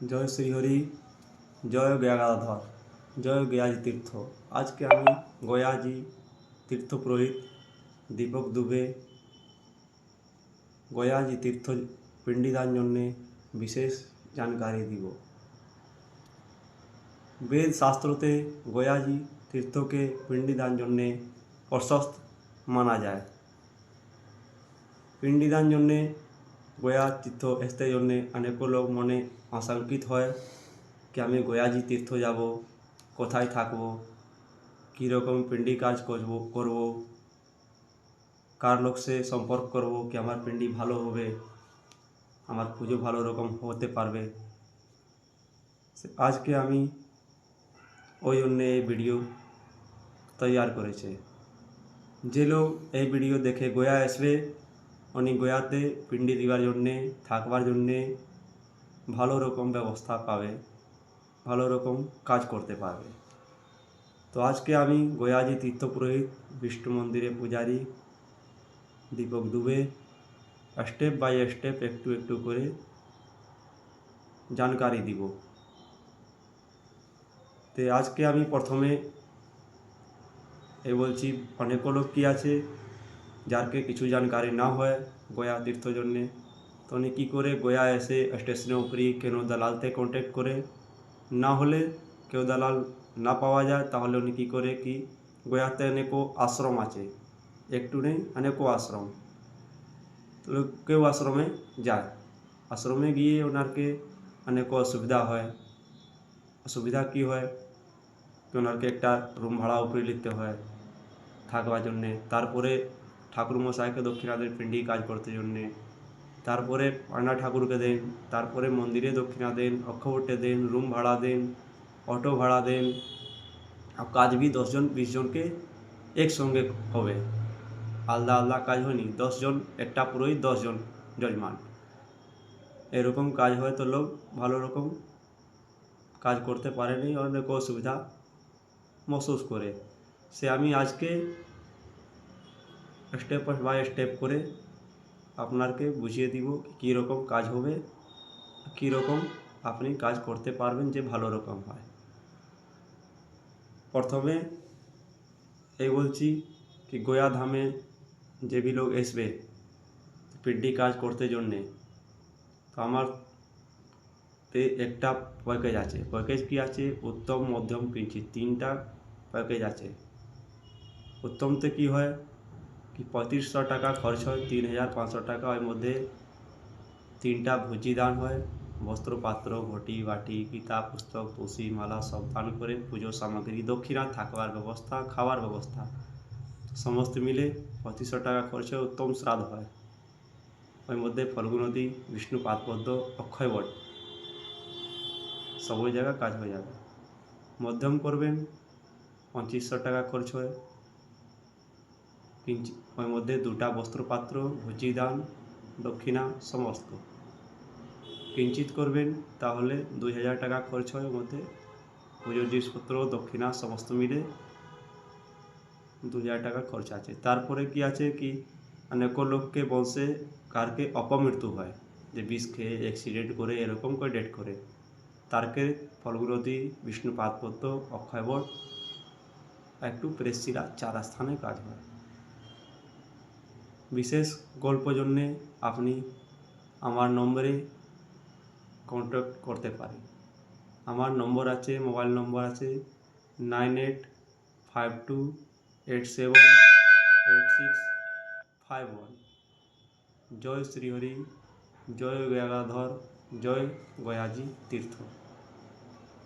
জয় শ্রীহরি জয় গয়াগাধর জয় গয়াজি তীর্থ আজকে আমি গয়াজি তীর্থ পুরোহিত দীপক দুবে গয়াজি তীর্থ পিণ্ডিদান জন্যে বিশেষ জানকারি দিব বেদ শাস্ত্রতে গয়াজি তীর্থকে পিণ্ডিদান জন্যে প্রশস্ত মানা যায় পিণ্ডিদান জন্যে গয়া তীর্থ আসতে জন্যে অনেক লোক মনে আশঙ্কিত হয় কি আমি গয়াজি তীর্থ যাব, কোথায় থাকব, কীরকম পিণ্ডি কাজ করব করব, কার লোক সে সম্পর্ক করব, কি আমার পিণ্ডি ভালো হবে, আমার পুজো ভালো রকম হতে পারবে। আজকে আমি ওই জন্যে এই ভিডিও তৈয়ার করেছে। যে লোক এই ভিডিও দেখে গয়া আসবে উনি গয়াতে পিণ্ডি দিবার জন্যে, থাকবার জন্যে ভালো রকম ব্যবস্থা পাবে, ভালো রকম কাজ করতে পারবে। তো আজকে আমি গয়াজি তীর্থ পুরোহিত বিষ্ণু মন্দিরে পূজারী Deepak Dubey step by step একটু একটু করে জানকারি দিব। তো আজকে আমি প্রথমে এই বলছি, অনেক লোক কি আছে? যারকে কিছু জানকারি না হয় গয়া তীর্থ জন্যে তো উনি কী করে গয়া এসে স্টেশনের উপরে কেন দালালতে কন্ট্যাক্ট করে? না হলে কেউ দালাল না পাওয়া যায়, তাহলে উনি কী করে কি গয়াতে অনেকও আশ্রম আছে। একটু নেই, অনেকও আশ্রম। কেউ আশ্রমে যায়। আশ্রমে গিয়ে ওনারকে অনেক অসুবিধা হয়। অসুবিধা কী হয়? ওনারকে একটা রুম ভাড়া উপরে নিতে হয় থাকবার জন্যে। তারপরে ঠাকুর মশাইকে দক্ষিণাদের পিণ্ডি কাজ করতে জন্যে তারপরে পান্ডা ঠাকুরকে দেন তারপরে মন্দিরে দক্ষিণা দেন অক্ষবটে দেন রুম ভাড়া দেন অটো ভাড়া দেন কাজ বি দশজন বিশ জনকে একসঙ্গে হবে আলাদা আলাদা কাজ হয়নি দশজন একটা পুরোহিত দশজন যজমান এরকম কাজ হয় তো লোক ভালো রকম কাজ করতে পারেনি অনেক অসুবিধা মহসুস করে সে আমি আজকে স্টেপ বাই স্টেপ করে আপনাকে বুঝিয়ে দিব কী রকম কাজ হবে, কী রকম আপনি কাজ করতে পারবেন যে ভালো রকম হয়। প্রথমে এই বলছি কি গয়া ধামে যে লোক আসবে পিডি কাজ করতে জন্যে, তো আমার তে একটা প্যাকেজ আছে। প্যাকেজ কি আছে? উত্তম, মধ্যম কিঞ্চিত তিনটা প্যাকেজ আছে। উত্তমতে কি হয়? পঁয়ত্রিশশো টাকা খরচ হয় তিন হাজার পাঁচশো টাকা ওর মধ্যে তিনটা ভুজি দান হয় বস্ত্রপাত্র ঘটি বাটি কিতাব পুস্তক তুলসী মালা সব দান করে পুজো সামগ্রী দক্ষিণা থাকবার ব্যবস্থা খাওয়ার ব্যবস্থা সমস্ত মিলে পঁচিশশো টাকা খরচে উত্তম শ্রাদ্ধ হয় ওর মধ্যে ফল্গু নদী বিষ্ণু পাদপদ্ম অক্ষয় বট সব জায়গা কাজ হয়ে যাবে মধ্যম করবেন পঁচিশশো টাকা খরচ হয় কিঞ্চি ওর মধ্যে দুটা বস্ত্রপাত্র ভুজি দান দক্ষিণা সমস্ত। কিঞ্চিত করবেন, তাহলে দুই হাজার টাকা খরচ হয় ওর মধ্যে। পুজোর জিনিসপত্র, দক্ষিণা সমস্ত মিলে দু হাজার টাকা খরচ আছে। তারপরে কি আছে কি? অনেক লোককে বলছে, কারকে অপমৃত্যু হয়, যে বিষ খেয়ে অ্যাক্সিডেন্ট করে এরকম করে ডেট করে। তারকে ফলগুরতি বিষ্ণু পাদপত্র অক্ষয়বট একটু প্রেসিরা চার স্থানে কাজ হয়। বিশেষ গল্প জন্যে আপনি আমার নম্বরে কন্ট্যাক্ট করতে পারেন। আমার নম্বর আছে, মোবাইল নম্বর আছে nine eight five two eight seven eight six five one. জয় শ্রীহরি জয় গয়াগাধর জয় গয়াজি তীর্থ।